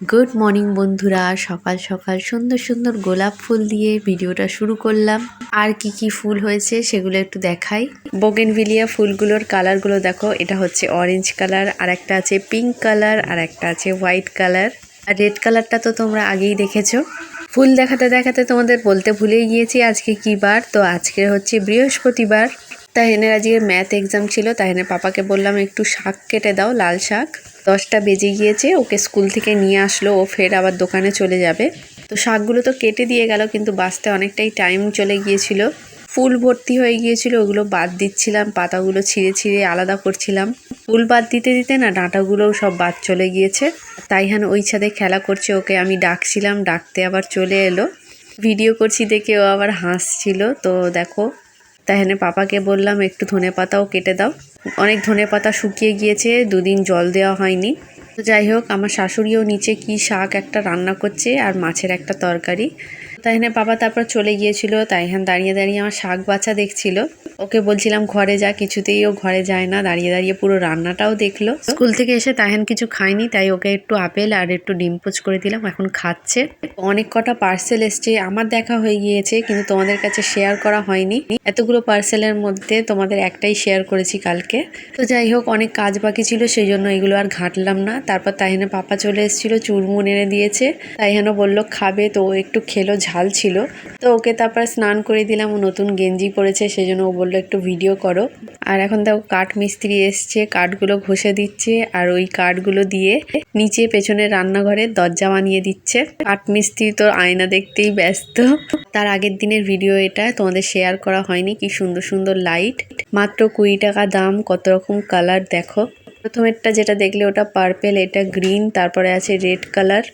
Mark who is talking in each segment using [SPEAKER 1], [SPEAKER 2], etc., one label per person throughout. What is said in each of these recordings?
[SPEAKER 1] Good morning বন্ধুরা। সকাল সকাল সুন্দর সুন্দর গোলাপ ফুল দিয়ে ভিডিওটা শুরু করলাম। আর কি কি ফুল হয়েছে সেগুলো একটু দেখাই। বোগেনভিলিয়া ফুলগুলোর কালারগুলো দেখো। এটা হচ্ছে অরেঞ্জ কালার আর একটা আছে পিঙ্ক কালার আর একটা আছে হোয়াইট কালার আর রেড কালারটা তো তোমরা আগেই দেখেছ। ফুল দেখাতে দেখাতে তোমাদের বলতে ভুলেই গিয়েছি আজকে কি বার। তো আজকে হচ্ছে বৃহস্পতিবার। তাহেনের আজকে ম্যাথ এক্সাম ছিল, তাহেনের পাপাকে বললাম, একটু শাক কেটে দাও, লাল শাক। দশটা বেজে গিয়েছে, ওকে স্কুল থেকে নিয়ে আসলো, ও ফের আবার দোকানে চলে যাবে। তো শাকগুলো তো কেটে দিয়ে গেল, কিন্তু বাঁচতে অনেকটাই টাইম চলে গিয়েছিল। ফুল ভর্তি হয়ে গিয়েছিল, ওগুলো বাদ দিচ্ছিলাম, পাতাগুলো ছিঁড়ে ছিঁড়ে আলাদা করছিলাম। ফুল বাদ দিতে দিতে না, ডাঁটাগুলোও সব বাদ চলে গিয়েছে। তাইহান ওই ছাদে খেলা করছে, ওকে আমি ডাকছিলাম, ডাকতে আবার চলে এলো। ভিডিও করছি দেখে ও আবার হাসছিল। তো দেখো তাহলে পাপাকে বললাম, একটু ধনে পাতাও কেটে দাও। অনেক ধনে পাতা শুকিয়ে গিয়েছে, দুদিন জল দেওয়া হয়নি। তো যাই হোক, আমার শাশুড়িও নিচে কি শাক একটা রান্না করছে আর মাছের একটা তরকারি। তাইহানে বাবা তারপর চলে গিয়েছিল। তাইহান দাঁড়িয়ে দাঁড়িয়ে আমার শাক বাছা দেখছিল। ওকে বলছিলাম, ঘরে যা, কিছুতেই ও ঘরে যায় না। দাঁড়িয়ে দাঁড়িয়ে পুরো রান্নাটাও দেখল। স্কুল থেকে এসে তাহেন কিছু খায়নি, তাই ওকে একটু আপেল আর একটু ডিম পোচ করে দিলাম, এখন খাচ্ছে। অনেক কটা পার্সেল এসছে, আমার দেখা হয়ে গিয়েছে, কিন্তু তোমাদের কাছে শেয়ার করা হয়নি। এতগুলো পার্সেলের মধ্যে তোমাদের একটাই শেয়ার করেছি কালকে। তো যাই হোক, অনেক কাজ বাকি ছিল সেই জন্য এগুলো আর ঘাঁটলাম না। তারপর তাহিনে পাপা চলে এসেছিল চুরমুন এনে দিয়েছে। তাইহানও বলল, খাবে তো, ও একটু খেলো, ঝাল ছিল। তো ওকে তারপর স্নান করে দিলাম। ও নতুন গেঞ্জি পরেছে, সেজন্য ও বলল একটু ভিডিও করো। আর এখন দেখো কাঠ মিস্ত্রি এসছে, কাঠগুলো ঘষে দিচ্ছে। আর ওই কাঠগুলো দিয়ে নিচে পেছনে রান্নাঘরের দরজা বানিয়ে দিচ্ছে। কাঠ মিস্ত্রি তো আয়না দেখতেই ব্যস্ত। তার আগের দিনের ভিডিও এটা, তোমাদের শেয়ার করা হয়নি। কি সুন্দর সুন্দর লাইট মাত্র কুড়ি টাকা দাম, কত রকম কালার দেখো। প্রথমেরটা যেটা দেখলে ওটা পার্পেল এটা গ্রিন তারপরে আছে রেড কালার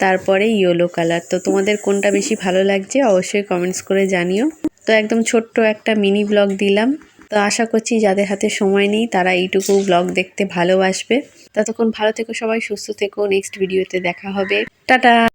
[SPEAKER 1] তারপরে ইয়েলো কালার তো তোমাদের কোনটা বেশি ভালো লাগছে অবশ্যই কমেন্টস করে জানিও। তো একদম ছোট্ট একটা মিনি ব্লগ দিলাম। তো আশা করছি যাদের হাতে সময় নেই, তারা এইটুকু ব্লগ দেখতে ভালোবাসবে। ততক্ষণ ভালো থেকো সবাই, সুস্থ থেকো। নেক্সট ভিডিওতে দেখা হবে। টাটা!